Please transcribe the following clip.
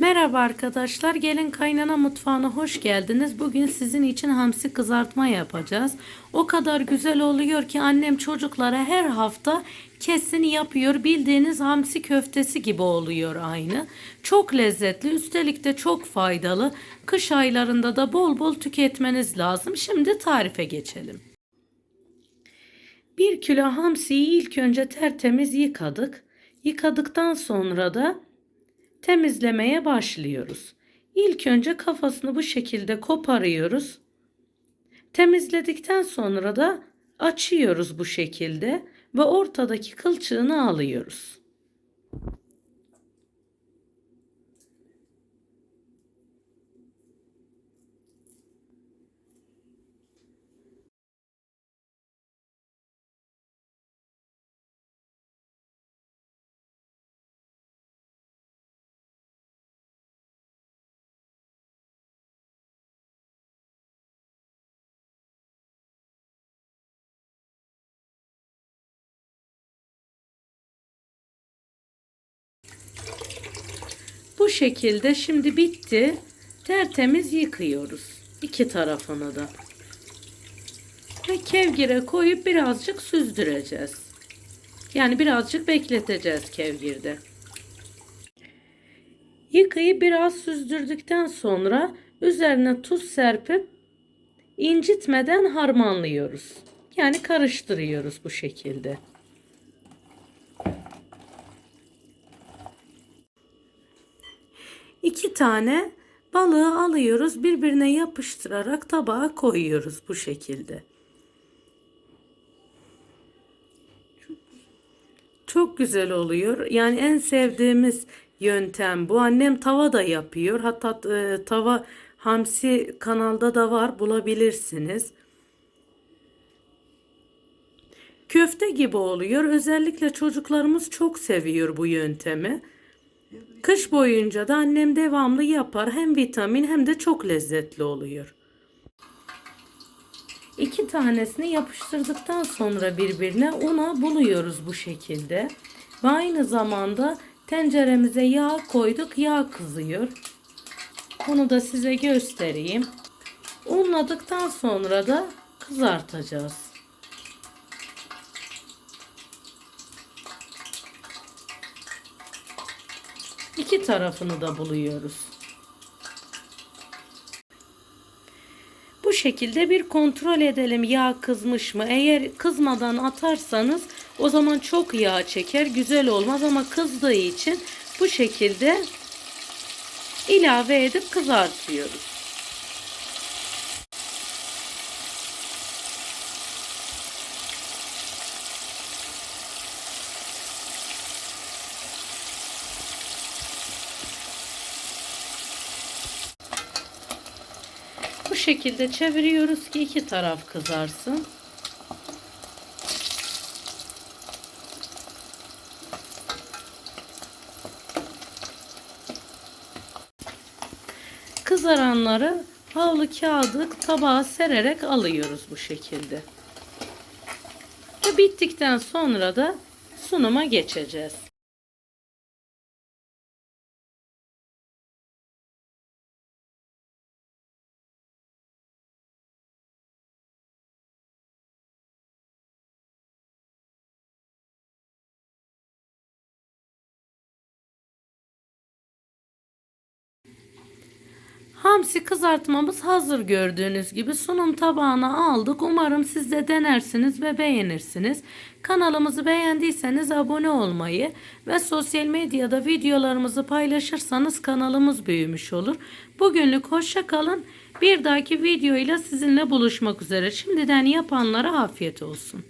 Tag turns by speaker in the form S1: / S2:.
S1: Merhaba arkadaşlar, gelin kaynana mutfağına hoş geldiniz. Bugün sizin için hamsi kızartma yapacağız. O kadar güzel oluyor ki annem çocuklara her hafta kesin yapıyor. Bildiğiniz hamsi köftesi gibi oluyor aynı. Çok lezzetli, üstelik de çok faydalı. Kış aylarında da bol bol tüketmeniz lazım. Şimdi tarife geçelim. 1 kilo hamsiyi ilk önce tertemiz yıkadık. Yıkadıktan sonra da temizlemeye başlıyoruz. İlk önce kafasını bu şekilde koparıyoruz. Temizledikten sonra da açıyoruz bu şekilde ve ortadaki kılçığını alıyoruz. Bu şekilde şimdi bitti. Tertemiz yıkıyoruz. iki tarafını da. Ve kevgire koyup birazcık süzdüreceğiz. Yani birazcık bekleteceğiz kevgirde. Yıkayıp biraz süzdürdükten sonra üzerine tuz serpip incitmeden harmanlıyoruz. Yani karıştırıyoruz bu şekilde. İki tane balığı alıyoruz birbirine yapıştırarak tabağa koyuyoruz bu şekilde. Çok güzel oluyor. Yani en sevdiğimiz yöntem bu. Annem tava da yapıyor. Hatta e, tava hamsi kanalda da var bulabilirsiniz. Köfte gibi oluyor. Özellikle çocuklarımız çok seviyor bu yöntemi. Kış boyunca da annem devamlı yapar. Hem vitamin hem de çok lezzetli oluyor. İki tanesini yapıştırdıktan sonra birbirine una buluyoruz bu şekilde. Ve aynı zamanda tenceremize yağ koyduk. Yağ kızıyor. Bunu da size göstereyim. Unladıktan sonra da kızartacağız. İki tarafını da buluyoruz. Bu şekilde bir kontrol edelim yağ kızmış mı? Eğer kızmadan atarsanız o zaman çok yağ çeker, güzel olmaz ama kızdığı için bu şekilde ilave edip kızartıyoruz. Şekilde çeviriyoruz ki iki taraf kızarsın. Kızaranları havlu kağıdı tabağa sererek alıyoruz bu şekilde. Ve bittikten sonra da sunuma geçeceğiz. Hamsi kızartmamız hazır gördüğünüz gibi sunum tabağına aldık. Umarım siz de denersiniz ve beğenirsiniz. Kanalımızı beğendiyseniz abone olmayı ve sosyal medyada videolarımızı paylaşırsanız kanalımız büyümüş olur. Bugünlük hoşça kalın. Bir dahaki videoyla sizinle buluşmak üzere. Şimdiden yapanlara afiyet olsun.